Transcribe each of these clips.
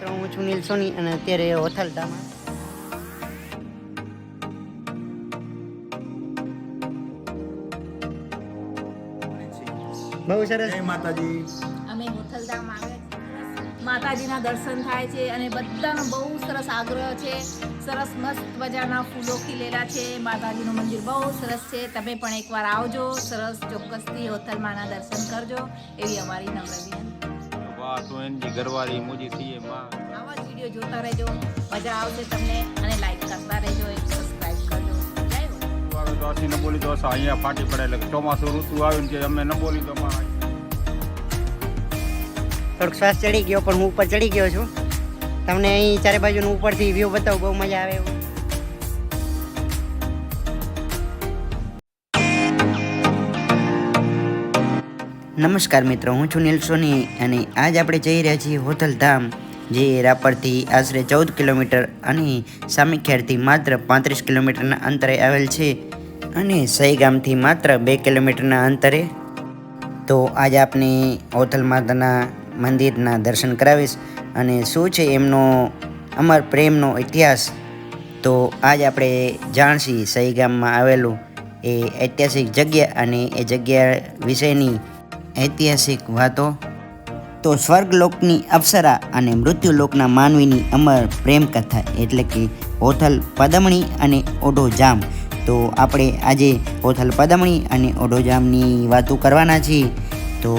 મિત્રો હું છું નીલ સોની અને અત્યારે હોથલધામાં. બહુ સરસ. જય માતાજી. અમે હોથલધામ આવે માતાજીના દર્શન થાય છે અને બધાનો બહુ સરસ આગ્રહ છે. સરસ મસ્ત મજાના ફૂલો ખીલેલા છે. માતાજીનું મંદિર બહુ સરસ છે. તમે પણ એકવાર આવજો. સરસ ચોક્કસથી હોથલમાના દર્શન કરજો. એવી અમારી નમ્ર વાહ તો એની ઘરવાળી મોજી થઈએ માં. આવા જ વીડિયો જોતા રહેજો. મજા આવશે તમને અને લાઈક કરતા રહેજો સબસ્ક્રાઈબ કરજો. આવે તો આથી ન બોલી તો અહીંયા ફાટી પડે. એટલે ચોમાસું ઋતુ આવ્યું ને કે અમે ન બોલી તો અમારા થોડોક શ્વાસ ચડી ગયો પણ હું ઉપર ચડી ગયો છું. તમને અહીં ચારે બાજુનું ઉપરથી વ્યૂ બતાવું બહુ મજા આવે એવું. નમસ્કાર મિત્રો, હું છું નીલ સોની અને આજ આપણે જઈ રહ્યા છીએ હોથલ ધામ, જે રાપરથી આશરે ચૌદ કિલોમીટર અને સામીખેરથી માત્ર પાંત્રીસ કિલોમીટરના અંતરે આવેલ છે અને સહી ગામથી માત્ર બે કિલોમીટરના અંતરે. તો આજે આપને હોથલ માતાના મંદિરના દર્શન કરાવીશ અને શું છે એમનો અમર પ્રેમનો ઇતિહાસ? તો આજ આપણે જાણશી સહી ગામમાં આવેલું એ ઐતિહાસિક જગ્યા અને એ જગ્યા વિશેની ઐતિહાસિક વાતો. તો સ્વર્ગલોકની અપ્સરા અને મૃત્યુલોકના માનવીની અમર પ્રેમ કથા એટલે કે ઓથલ પદમણી અને ઓડોજામ તો આપણે આજે ઓથલ પદમણી અને ઓડોજામની વાતો કરવાના છીએ. તો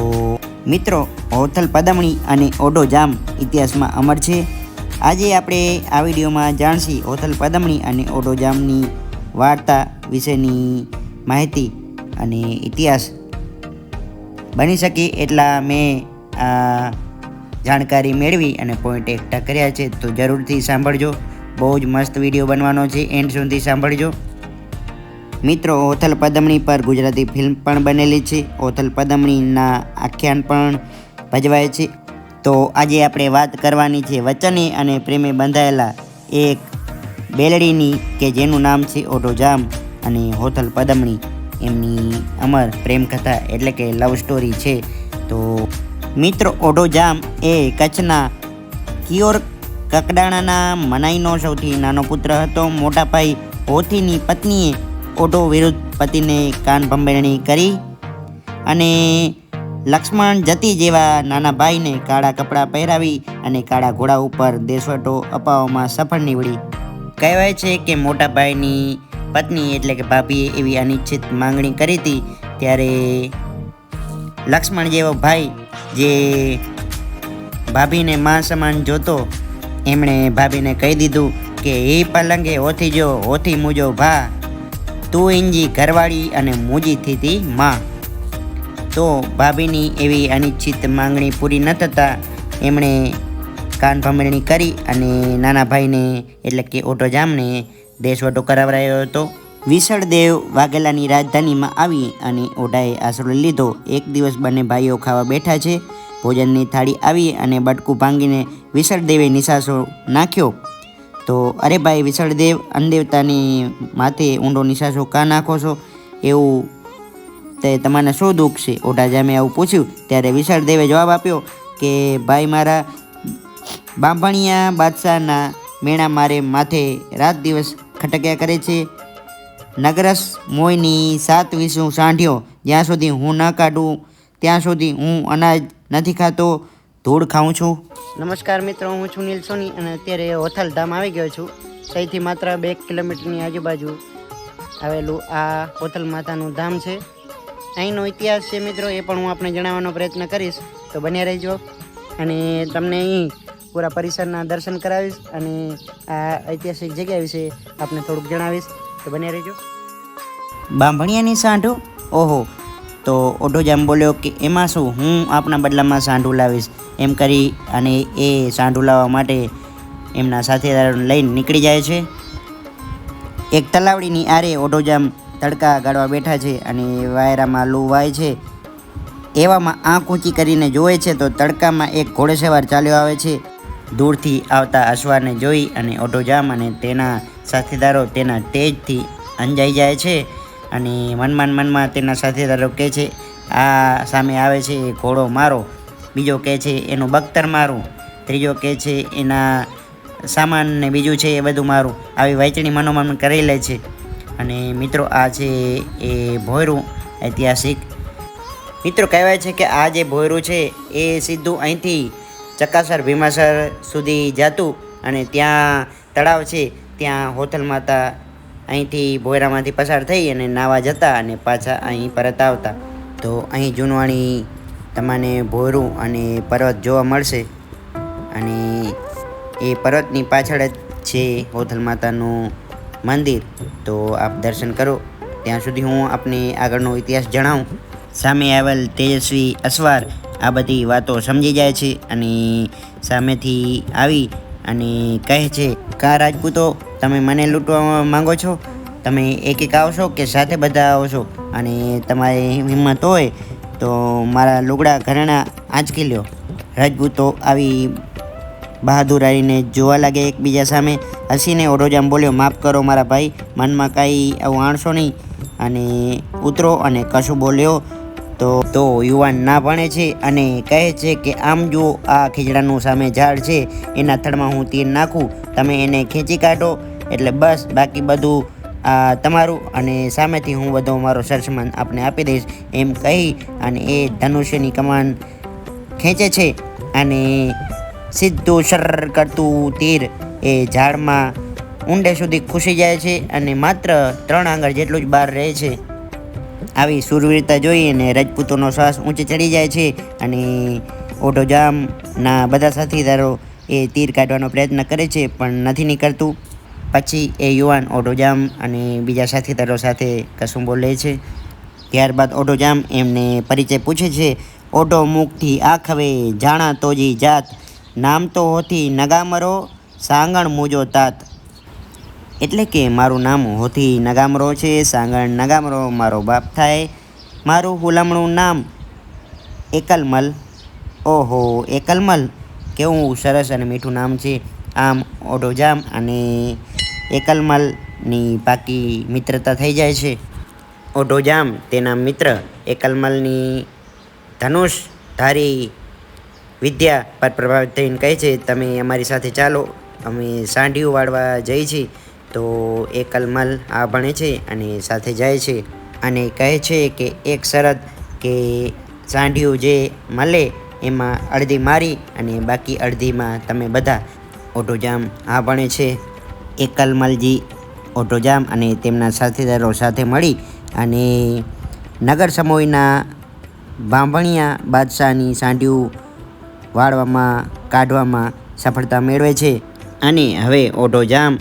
મિત્રો ઓથલ પદમણી અને ઓડોજામ ઇતિહાસમાં અમર છે. આજે આપણે આ વિડીયોમાં જાણશી ઓથલ પદમણી અને ઓડોજામની વાર્તા વિશેની માહિતી અને ઇતિહાસ બની શકે એટલા મેં જાણકારી મેળવી અને પોઈન્ટ એકઠા કર્યા છે. તો જરૂરથી સાંભળજો. બહુ જ મસ્ત વીડિયો બનવાનો છે. એન્ડ સુધી સાંભળજો. મિત્રો, ઓથલ પદમણી પર ગુજરાતી ફિલ્મ પણ બનેલી છે. ઓથલ પદમણીના આખ્યાન પણ ભજવાય છે. તો આજે આપણે વાત કરવાની છે વચને અને પ્રેમે બંધાયેલા એક બેલડીની કે જેનું નામ છે ઓટો જામ અને હોથલ પદમણી. એમની અમર પ્રેમ કથા એટલે કે લવ સ્ટોરી છે. તો મિત્રો ઓઢોજામ એ કચ્છના કિયોર કકડાણાના મનાઈનો સૌથી નાનો પુત્ર હતો. મોટા ભાઈ હોથીની પત્નીએ ઓઢો વિરુદ્ધ પતિને કાન ભંભેરણી કરી અને લક્ષ્મણ જતી જેવા નાના ભાઈને કાળા કપડાં પહેરાવી અને કાળા ઘોડા ઉપર દેશવટો અપાવવામાં સફળ નીવડી. કહેવાય છે કે મોટા ભાઈની પત્ની એટલે કે ભાભીએ એવી અનિચ્છિત માંગણી કરી હતી, ત્યારે લક્ષ્મણ જેવો ભાઈ જે ભાભીને માં સમાન જોતો, એમણે ભાભીને કહી દીધું કે એ પલંગે હોથી જો ઓથી મુજો ભા, તું ઇંજી ઘરવાળી અને મુજી થીતી માં. તો ભાભીની એવી અનિચ્છિત માંગણી પૂરી ન થતાં, એમણે કાન ભમરણી કરી અને નાના ભાઈને એટલે કે ઓટો જામને દેશવટો કરાવરાયો હતો. વિસળદેવ વાઘેલાની રાજધાનીમાં આવી અને ઓઢાએ આશરો લીધો. એક દિવસ બંને ભાઈઓ ખાવા બેઠા છે. ભોજનની થાળી આવી અને બટકું ભાંગીને વિસળદેવે નિશાસો નાખ્યો. તો, અરે ભાઈ વિસળદેવ અનદેવતાની માથે ઊંડો નિશાસો કાં નાખો છો? એવું તે તમારે શું દુઃખ છે? ઓઢા જામે આવું પૂછ્યું. ત્યારે વિશાળદેવે જવાબ આપ્યો કે, ભાઈ, મારા બાંભણિયા બાદશાહના મેણા મારે માથે રાત દિવસ ખટક્યા કરે છે. નગરસ મોયની સાત વિસું સાંઢ્યો. જ્યાં સુધી હું ન કાઢું, ત્યાં સુધી હું અનાજ નથી ખાતો, ધૂળ ખાઉં છું. નમસ્કાર મિત્રો, હું છું નીલ સોની અને અત્યારે હોથલ ધામ આવી ગયો છું. સૌથી માત્ર બે કિલોમીટરની આજુબાજુ આવેલું આ હોથલ માતાનું ધામ છે. અહીંનો ઇતિહાસ છે મિત્રો, એ પણ હું આપણે જણાવવાનો પ્રયત્ન કરીશ. તો બન્યા રહેજો. અને તમને અહીં પૂરા પરિસરના દર્શન કરાવીશ અને આ ઐતિહાસિક જગ્યા વિશે આપને થોડુંક જણાવીશ. તો બન્યા રહેજો. બાંભણિયાની સાંઢો? ઓહો. તો ઓઢો જામ બોલ્યો કે, એમાં શું? હું આપના બદલામાં સાંઢું લાવીશ. એમ કરી અને એ સાંઢું લાવવા માટે એમના સાથીદારોને લઈને નીકળી જાય છે. એક તલાવડીની આરે ઓઢોજામ તડકા ગાળવા બેઠા છે અને વાયરામાં લૂ વાય છે. એવામાં આંખ ઊંચી કરીને જોવે છે તો તડકામાં એક ઘોડેસવાર ચાલ્યો આવે છે. દૂરથી આવતા અશ્વાને જોઈ અને ઓટોજામ અને તેના સાથીદારો તેના તેજથી અંજાઈ જાય છે અને મનમાં મનમાં તેના સાથીદારો કહે છે, આ સામે આવે છે એ ઘોડો મારો. બીજો કહે છે, એનું બખ્તર મારું. ત્રીજો કહે છે, એના સામાન ને બીજું છે એ બધું મારું. આવી વહેંચણી મનોમન કરી લે છે. અને મિત્રો, આ છે એ ભોયરું ઐતિહાસિક. મિત્રો, કહેવાય છે કે આ જે ભોયરું છે એ સીધું અહીંથી ચકાસર ભીમાસર સુધી જતું અને ત્યાં તળાવ છે, ત્યાં હોથલ માતા અહીંથી ભોયરામાંથી પસાર થઈ અને નાવા જતા અને પાછા અહીં પરત આવતા. તો અહીં જૂનવાણી તમને ભોયરું અને પર્વત જોવા મળશે અને એ પર્વતની પાછળ જ છે હોથલ માતાનું મંદિર. તો આપ દર્શન કરો. ત્યાં સુધી હું આપને આગળનો ઇતિહાસ જણાવું. સામે આવેલ તેજસ્વી અસવાર આ બધી વાતો સમજી જાય છે અને સામેથી આવી અને કહે છે, કા રાજપૂતો, તમે મને લૂંટવા માંગો છો? તમે એક એક આવશો કે સાથે બધા આવશો? અને તમારી હિંમત હોય તો મારા લુગડા ઘરેણા આંચકી લ્યો. રાજપૂતો આવી બહાદુરાઈને જોવા લાગે એકબીજા સામે. હસીને ઓરોજામ બોલ્યો, માફ કરો મારા ભાઈ, મનમાં કાંઈ આવું આણશો નહીં. અને ઉતરો અને કશું બોલ્યો તો તો યુવાન ના ભણે છે અને કહે છે કે આમ જો આ ખીજડાનું સામે ઝાડ છે, એના થડમાં હું તીર નાખું, તમે એને ખેંચી કાઢો. એટલે બસ, બાકી બધું, આ, તમારું અને સામેથી હું બધો મારો સરસમાન આપને આપી દઈશ, એમ કહી અને એ ધનુષ્યની કમાન ખેંચે છે અને સીધું શર કરતું તીર એ ઝાડમાં ઊંડે સુધી ખુશી જાય છે અને માત્ર ત્રણ આંગળ જેટલું જ બહાર રહે છે. આવી સુરવીરતા જોઈને રાજપૂતોનો શ્વાસ ઊંચે ચડી જાય છે અને ઓટોજામના બધા સાથીદારો એ તીર કાઢવાનો પ્રયત્ન કરે છે, પણ નથી નીકળતું. પછી એ યુવાન ઓટોજામ અને બીજા સાથીદારો સાથે કશું બોલે છે. ત્યારબાદ ઓટોજામ એમને પરિચય પૂછે છે ઓટો મુખથી આખવે જાણા તોજી જાત. નામ તો હોથી નગામરો, સાંગણ મૂજો તાત. એટલે કે મારું નામ હોથી નગામરો છે, સાંગણ નગામરો, મારો બાપ થાય. મારું હુલામણું નામ એકલમલ. ઓહો, એકલમલ. કેવું સરસ અને મીઠું નામ છે. આમ ઓડોજામ અને એકલમલની પાકી મિત્રતા થઈ જાય છે. ઓઢોજામ તેના મિત્ર એકલમલની ધનુષ ધારી વિદ્યા પર પ્રભાવિત થઈને કહે છે, તમે અમારી સાથે ચાલો. અમે સાંઢિયું વાળવા જઈએ છીએ. તો એ કલમલ આ ભણે છે અને સાથે જાય છે અને કહે છે કે એક શરત કે સાંઢિયું જે મળે એમાં અડધી મારી અને બાકી અડધીમાં તમે બધા ઓટોજામ આ ભણે છે. એકલમલજી કલમલજી ઓટોજામ અને તેમના સાથીદારો સાથે મળી અને નગર સમોયના બાંભણિયા બાદશાહની સાંઢિયું વાળવામાં કાઢવામાં સફળતા મેળવે છે અને હવે ઓટોજામ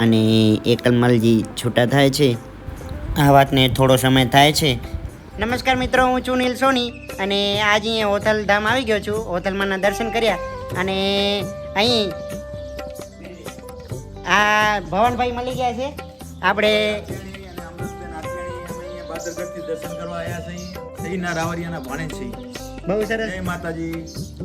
અને એકલમલજી છૂટા થાય છે. આ વાતને થોડો સમય થાય છે. નમસ્કાર મિત્રો, હું છું નીલ સોની અને આજે અહીંયા હોથલ ધામ આવી ગયો છું. હોથલમાંના દર્શન કર્યા અને અહીં આ ભવનભાઈ મળી ગયા છે. આપણે દર્શન કરવા આવ્યા છે રાવરિયાના ભાણે છે બહુ સરસ. જય માતાજી.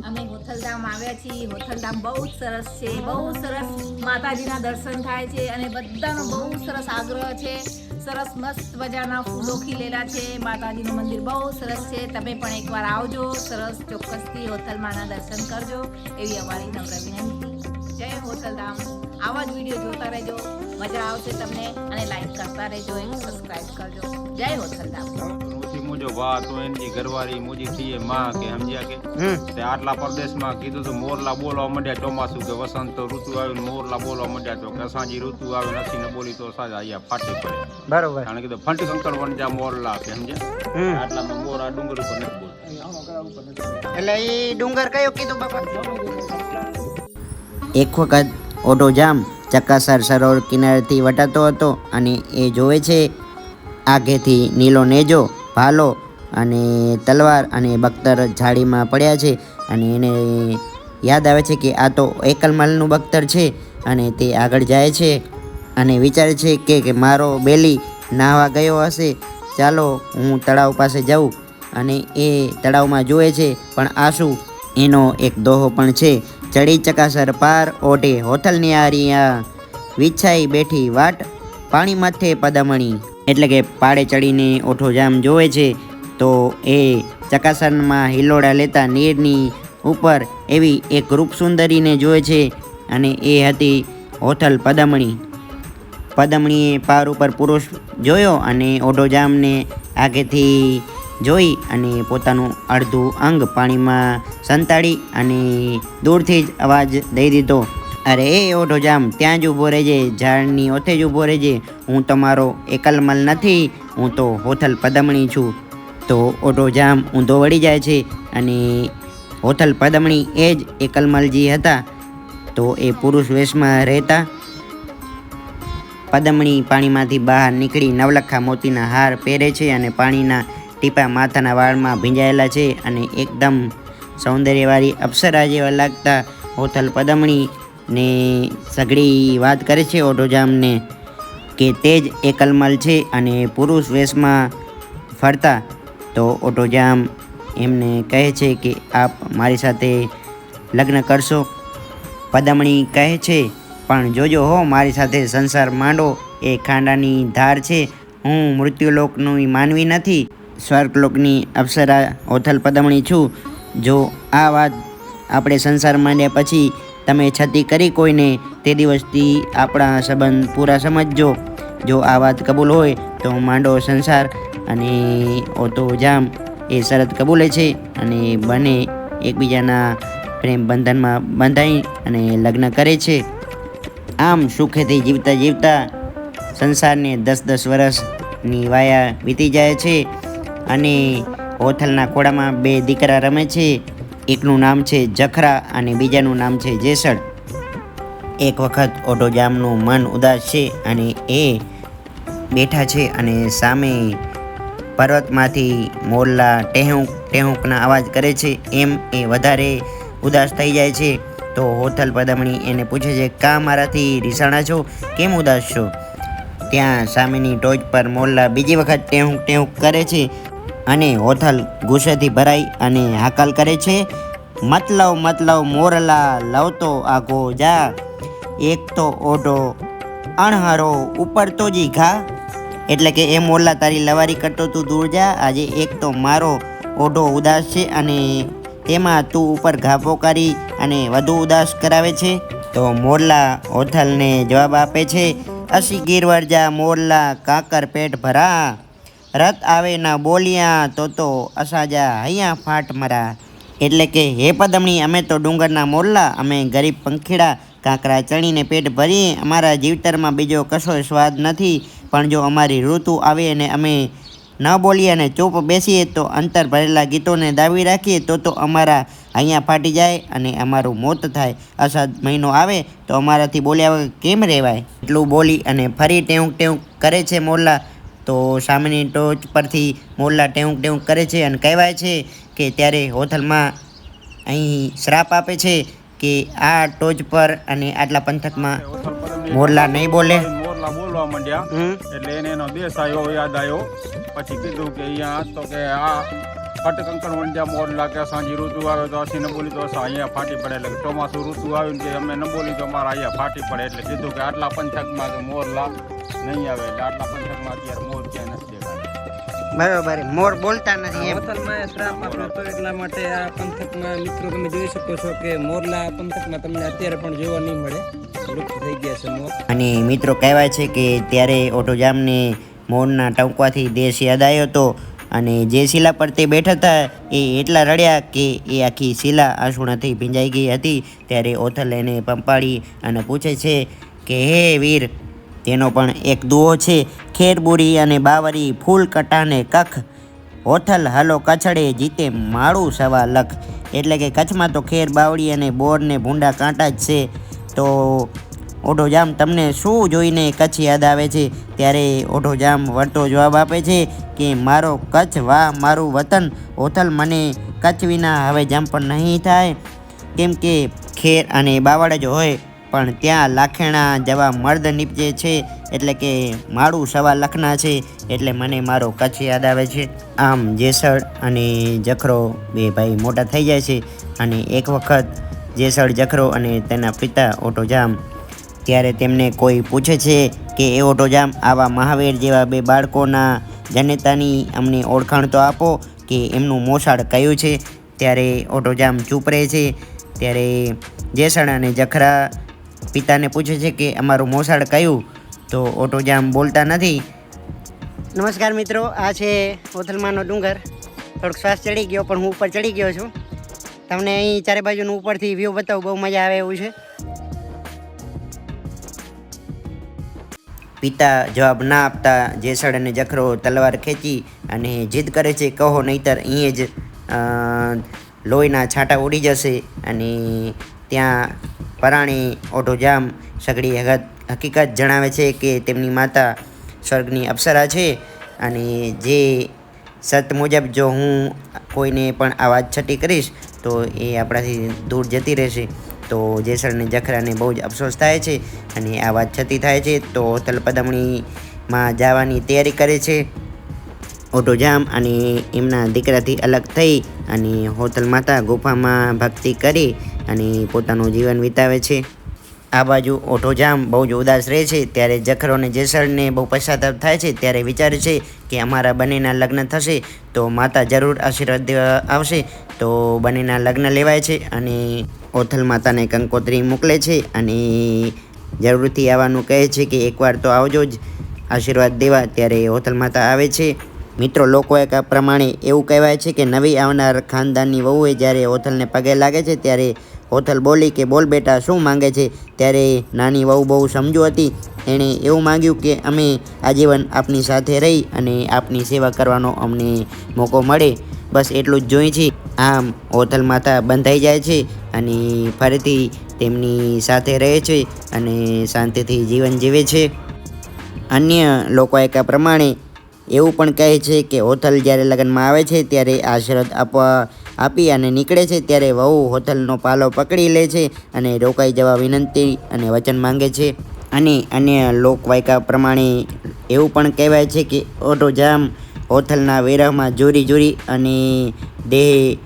અમે હોથલધામ આવ્યા છીએ. હોથલધામ બહુ જ સરસ છે. બહુ સરસ માતાજીના દર્શન થાય છે અને બધાનો બહુ સરસ આગ્રહ છે. સરસ મસ્ત મજાના ફૂલો ખીલેલા છે. માતાજીનું મંદિર બહુ સરસ છે. તમે પણ એકવાર આવજો. સરસ ચોક્કસથી હોથલમાના દર્શન કરજો. એવી અમારી નમ્ર વિનંતી. જય હોટલધામ આવા જ વીડિયો જોતા રહેજો. મજા આવશે તમને અને લાઈક કરતા રહેજો. એક સબસ્ક્રાઈબ કરજો. જય હોટલધામ મુજો ભા તો એની ઘરવાળી મોજી થઈએ માં કે સમજ્યા કે? તે આટલા પ્રદેશમાં કીધું તો મોરલા બોલવા માંડ્યા ચોમાસું કે વસંત ઋતુ આવ્યું મોરલા બોલવા માંડ્યા તો કસાજી સાંજી ઋતુ આવે નથી ને બોલી તો સાજા અહીંયા ફાટી પડે. બરોબર. કારણ કીધું ફંટ કંકર વણજા મોરલા કે સમજ્યા? હમ. આટલામાં મોર આ ડુંગર ઉપર નથી બોલતા. એટલે એ ડુંગર કયો કીધું બાપા? એક વખત ઓટો જામ ચક્કાસર સરોવર કિનારેથી વટાતો હતો અને એ જોવે છે આગેથી નીલો નેજો ભાલો અને તલવાર અને બખ્તર જાળીમાં પડ્યા છે અને એને યાદ આવે છે કે આ તો એકલમલનું બખ્તર છે અને તે આગળ જાય છે અને વિચારે છે કે મારો બેલી નાહવા ગયો હશે. ચાલો, હું તળાવ પાસે જાઉં અને એ તળાવમાં જુએ છે, પણ આ શું એનો એક દોહો પણ છે. ચડી ચકાસર પાર ઓઢે હોટલની આરિયા. વિછાઈ બેઠી વાટ પાણી માથે પદામણી. એટલે કે પાડે ચડીને ઓઠો જામ જોવે છે, તો એ ચકાસણમાં હિલોડા લેતા નીરની ઉપર એવી એક રૂપસુંદરીને જોવે છે અને એ હતી હોથલ પદમણી. પદમણીએ પાર ઉપર પુરુષ જોયો અને ઓઢોજામને આગેથી જોઈ અને પોતાનું અડધું અંગ પાણીમાં સંતાડી અને દૂરથી જ અવાજ દઈ દીધો. અરે, એ ઓઢોજામ ત્યાં જ ઊભો રહેજે, ઝાડની ઓથે જ ઊભો રહેજે. હું તમારો એકલમલ નથી, હું તો હોથલ પદમણી છું. તો ઓઢોજામ ઊંધો વળી જાય છે અને હોથલ પદમણી એ જ એકલમલજી હતા. તો એ પુરુષ વેશમાં રહેતા પદમણી પાણીમાંથી બહાર નીકળી નવલખા મોતીના હાર પહેરે છે અને પાણીના ટીપા માથાના વાળમાં ભીંજાયેલા છે અને એકદમ સૌંદર્યવાળી અપ્સરા જેવા લાગતા હોથલ પદમણી ને સઘળી વાત કરે છે ઓઢોજામને કે તે જ એકલમલ છે અને પુરુષ વેશમાં ફરતા. તો ઓટોજામ એમને કહે છે કે આપ મારી સાથે લગ્ન કરશો? પદમણી કહે છે, પણ જોજો હો, મારી સાથે સંસાર માંડો. એ ખાંડાની ધાર છે. હું મૃત્યુલોકનું માનવી નથી. સ્વર્ગલોકની અપ્સરા ઓથલ પદમણી છું. જો આ વાત આપણે સંસાર માંડ્યા પછી તમે છતી કરી કોઈને, તે દિવસથી આપણા સંબંધ પૂરા સમજજો. જો આ વાત કબૂલ હોય, તો માંડો સંસાર અને ઓતો જામ એ શરત કબૂલે છે અને બંને એકબીજાના પ્રેમ બંધનમાં બંધાઈ અને લગ્ન કરે છે. આમ સુખેથી જીવતા જીવતા સંસારને દસ દસ વર્ષની વાયા વીતી જાય છે અને હોથલના ખોળામાં બે દીકરા રમે છે. એકનું નામ છે જખરા અને બીજાનું નામ છે જેસળ એક વખત ઓટોજામનું મન ઉદાસ છે અને એ બેઠા છે અને સામે પર્વતમાંથી મોરલા ટેહુંક, ટેહુંકના અવાજ કરે છે. એમ એ વધારે ઉદાસ થઈ જાય છે. તો હોથલ પદમણી એને પૂછે છે, કા મારાથી રીસાણા છો? કેમ ઉદાસ છો? ત્યાં સામેની ટોચ પર મોરલા બીજી વખત ટેહુંક ટેહુંક કરે છે. અને હોથલ ગુસ્સેથી ભરાઈ અને હાકલ કરે છે. મતલબ મતલબ, મોરલા લવતો આગો જા. એક તો ઓઢો, અણહરો, ઉપર તો જી ઘા. એટલે કે એ મોરલા, તારી લવારી કરતો તું દૂર જા. આજે એક તો મારો ઓઢો ઉદાસ છે અને તેમાં તું ઉપર ઘા પોકારી અને વધુ ઉદાસ કરાવે છે. તો મોરલા હોથલને જવાબ આપે છે, અસી ગીરવર જા, મોરલા, કાકર પેટ ભરા. રત આવે ના બોલ્યા, તો તો અસાજા હૈયા ફાટ મરા. એટલે કે, હે પદમણી, અમે તો ડુંગરના મોરલા, અમે ગરીબ પંખીડા, કાંકરા ચણીને પેટ ભરીએ, અમારા જીવતરમાં બીજો કશો સ્વાદ નથી, પણ જો અમારી ઋતુ આવે અને અમે ન બોલીએ અને ચૂપ બેસીએ, તો અંતર ભરેલા ગીતોને દાવી રાખીએ, તો તો અમારા અહીંયા ફાટી જાય અને અમારું મોત થાય. અસાદ મહિનો આવે, તો અમારાથી બોલ્યા વગર કેમ રહેવાય? એટલું બોલી અને ફરી ટેવું ટેવું કરે છે મોરલા. તો સામેની ટોચ પરથી મોરલા ટેવું ટેવું કરે છે અને કહેવાય છે કે ત્યારે હોથલમાં અહીં શ્રાપ આપે છે કે આ ટોચ પર અને આટલા પંથકમાં મોરલા નહીં બોલે. મોરલા બોલવા માંડ્યા. એટલે એને એનો દેશ આવ્યો યાદ આવ્યો પછી કીધું કે અહીંયા તો કે આ ફટકંકણ વંડ્યા મોરલા કે સાંજી ઋતુ આવે તો અસી ન બોલી તો અહીંયા ફાટી પડે. એટલે ચોમાસું ઋતુ આવ્યું કે અમે ન બોલી તો અમારા અહીંયા ફાટી પડે. એટલે કીધું કે આટલા પંથકમાં કે મોરલા નહીં આવે એટલે આટલા પંથકમાં અત્યારે મોર ક્યાંય નથી દેખાતા બરોબર મોર બોલતા નથી એમ. શ્રાપ એટલા માટે આ પંથકમાં મિત્રો તમે જોઈ શકો છો કે મોરલા પંથકમાં તમને અત્યારે પણ જોવા નહીં મળે. લુપ્ત થઈ ગયા છે મોર. અને મિત્રો કહેવાય છે કે ત્યારે ઓટોજામને મોરના ટંકવાથી દેશ યાદ આવ્યો હતો અને જે શિલા પર તે બેઠા હતા એ એટલા રડ્યા કે એ આખી શિલા આંસુણાથી ભીંજાઈ ગઈ હતી. ત્યારે ઓથલ એને પંપાડી અને પૂછે છે કે હે વીર તેનો પણ એક દુઓ છે. ખેરબુરી અને બાવરી, ફૂલ કટાને કખ. હોથલ હલો કછડે જીતે માળું સવા લખ. એટલે કે કચ્છમાં તો ખેર, બાવળી અને બોરને ભૂંડા કાંટા જ છે. તો ઓઢો જામ તમને શું જોઈને કચ્છ યાદ આવે છે? ત્યારે ઓઢો જામ વળતો જવાબ આપે છે કે, મારો કચ્છ વાહ મારું વતન. હોથલ મને કચ્છ વિના હવે જામ પણ નહીં થાય. કેમ કે ખેર અને બાવળ જ હોય. પણ ત્યાં લાખેણા જેવા મર્દ નીપજે છે, એટલે કે માળું સવા લખના છે, એટલે મને મારો કચ્છ યાદ આવે છે. આમ જેસળ અને જખરો બે ભાઈ મોટા થઈ જાય છે અને એક વખત જેસળ, જખરો અને તેના પિતા ઓટોજામ. ત્યારે તેમને કોઈ પૂછે છે કે એ ઓટોજામ આવા મહાવીર જેવા બે બાળકોના જનેતાની અમને ઓળખાણ તો આપો કે એમનું મોસાળ કયું છે? ત્યારે ઓટોજામ ચૂપ રહે છે. ત્યારે જેસણ અને જખરા પિતાને પૂછે છે કે અમારું મોસાળ કયું? તો ઓટોજામ બોલતા નથી. નમસ્કાર મિત્રો આ છે ઓથલમાનો ડુંગર. થોડોક શ્વાસ ચડી ગયો પણ હું ઉપર ચડી ગયો છું. તમને અહીં ચારે બાજુનું ઉપરથી વ્યૂ બતાવું બહુ મજા આવે એવું છે. પિતા જવાબ ના આપતા જેસળ અને જખરો તલવાર ખેંચી અને જીદ કરે છે કહો નહીતર અહીં જ લોહીના છાંટા ઉડી જશે અને ત્યાં પરાણી ઓટોજામ સગડી હકીકત જણાવે છે કે તેમની માતા સ્વર્ગની અપ્સરા છે અને જે સત મુજબ જો હું કોઈને પણ આ વાત છટી કરીશ, તો એ આપણાથી દૂર જતી રહેશે. તો જેસરને જખરાને બહુ જ અફસોસ થાય છે અને આ વાત છતી થાય છે, તો તલપદમણીમાં જવાની તૈયારી કરે છે. ઓટોજામ અને એમના દીકરાથી અલગ થઈ અને હોતલ માતા ગુફામાં ભક્તિ કરી અને પોતાનું જીવન વિતાવે છે. આ બાજુ ઓઠોજામ બહુ જ ઉદાસ રહે છે. ત્યારે જખરો અને જેસરને બહુ પશ્ચાતાપ થાય છે. ત્યારે વિચારે છે કે અમારા બંનેના લગ્ન થશે તો માતા જરૂર આશીર્વાદ આવશે. તો બંનેના લગ્ન લેવાય છે અને ઓથલ માતાને કંકોત્રી મોકલે છે અને જરૂરથી આવવાનું કહે છે કે એકવાર તો આવજો જ આશીર્વાદ દેવા. ત્યારે હોથલ માતા આવે છે. મિત્રો, લોકો એક પ્રમાણે એવું કહેવાય છે કે નવી આવનાર ખાનદાનની વહુએ જ્યારે હોથલને પગે લાગે છે, ત્યારે હોથલ બોલી કે, બોલ બેટા, શું માંગે છે? ત્યારે નાની વહુ બહુ સમજુ હતી. એણે એવું માંગ્યું કે, અમે આજીવન આપની સાથે રહી અને આપની સેવા કરવાનો અમને મોકો મળે. બસ એટલું જ જોઈએ છે. આમ હોથલ માતા બંધાઈ જાય છે અને ફરીથી તેમની સાથે રહે છે અને શાંતિથી જીવન જીવે છે. અન્ય લોકો એક પ્રમાણે એવું પણ કહે છે કે હોથલ જ્યારે લગ્નમાં આવે છે ત્યારે આ શરત આપવા આપી અને નીકળે છે ત્યારે વહુ હોથલનો પાલો પકડી લે છે અને રોકાઈ જવા વિનંતી અને વચન માંગે છે. અને અન્ય લોકવાયકા પ્રમાણે એવું પણ કહેવાય છે કે ઓટોજામ હોથલના વિરહમાં જોરી જોરી અને દેહ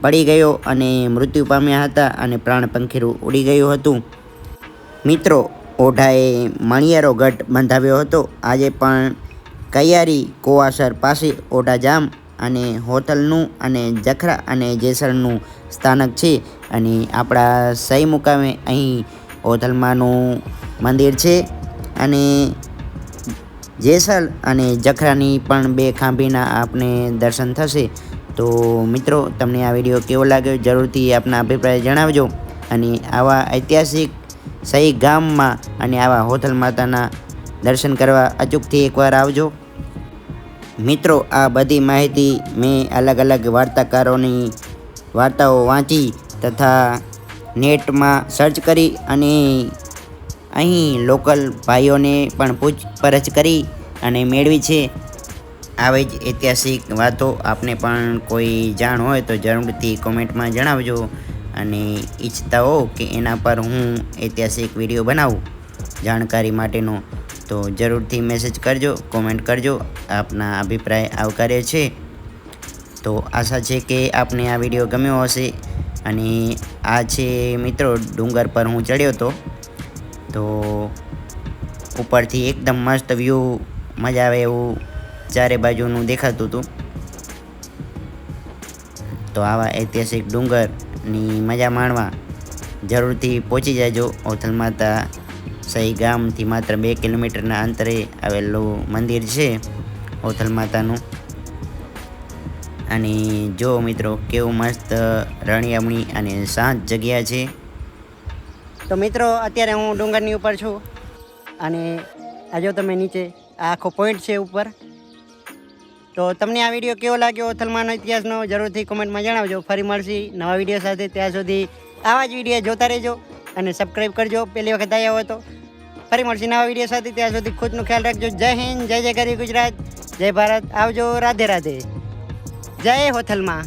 પડી ગયો અને મૃત્યુ પામ્યા હતા અને પ્રાણ પંખીરું ઉડી ગયું હતું. મિત્રો, ઓઢાએ મણિયારો ગઢ બંધાવ્યો હતો. આજે પણ કૈયારી, કોવાસર પાસે ઓઢાજામ અને હોટલનું અને જખરા અને જેસરનું સ્થાનક છે અને આપણા સહી મુકામે અહીં હોટલમાંનું મંદિર છે અને જેસલ અને જખરાની પણ બે ખાંભીના આપને દર્શન થશે. તો મિત્રો, તમને આ વીડિયો કેવો લાગ્યો જરૂરથી આપના અભિપ્રાય જણાવજો અને આવા ઐતિહાસિક સહી ગામમાં અને આવા હોથલ માતાના દર્શન કરવા અચૂકથી એકવાર આવજો. મિત્રો, આ બધી માહિતી મેં અલગ અલગ વાર્તાકારોની વાર્તાઓ વાંચી તથા નેટમાં સર્ચ કરી અને અહીં લોકલ ભાઈઓને પણ પૂછપરછ કરી અને મેળવી છે. આવી જ ઐતિહાસિક વાતો આપને પણ કોઈ જાણ હોય તો જરૂરથી કોમેન્ટમાં જણાવજો અને ઈચ્છતા હો કે એના પર હું ઐતિહાસિક વીડિયો બનાવું. જાણકારી માટેનો તો જરૂરથી મેસેજ કરજો કોમેન્ટ કરજો. આપના અભિપ્રાય આવકાર્ય છે. તો આશા છે કે આપને આ વીડિયો ગમ્યો હશે. અને આ છે મિત્રો, ડુંગર પર હું ચડ્યો હતો. તો ઉપરથી એકદમ મસ્ત વ્યૂ મજા આવે એવું ચારે બાજુનું દેખાતું હતું. તો આવા ઐતિહાસિક ડુંગરની મજા માણવા જરૂરથી પહોંચી જાજો. ઓથલ માતા સહી ગામથી માત્ર બે કિલોમીટરના અંતરે આવેલું મંદિર છે ઓથલ માતાનું. અને જો મિત્રો કેવું મસ્ત રણિયામણી અને શાંત જગ્યા છે. તો મિત્રો અત્યારે હું ડુંગરની ઉપર છું. અને આ જો તમે નીચે આ આખો પોઈન્ટ છે ઉપર. તો તમને આ વીડિયો કેવો લાગ્યો ઓથલમાનો ઇતિહાસનો જરૂરથી કોમેન્ટમાં જણાવજો. ફરી મળશી નવા વીડિયો સાથે. ત્યાં સુધી આવા જ વીડિયો જોતા રહેજો અને સબસ્ક્રાઈબ કરજો. પહેલી વખત આવ્યા હોય તો ફરી મળશે નવા વીડિયો સાથે. ત્યાં સુધી ખુદનો ખ્યાલ રાખજો. જય હિન્દ, જય જય ગરી ગુજરાત. જય ભારત. આવજો. રાધે રાધે. જય હોથલમાં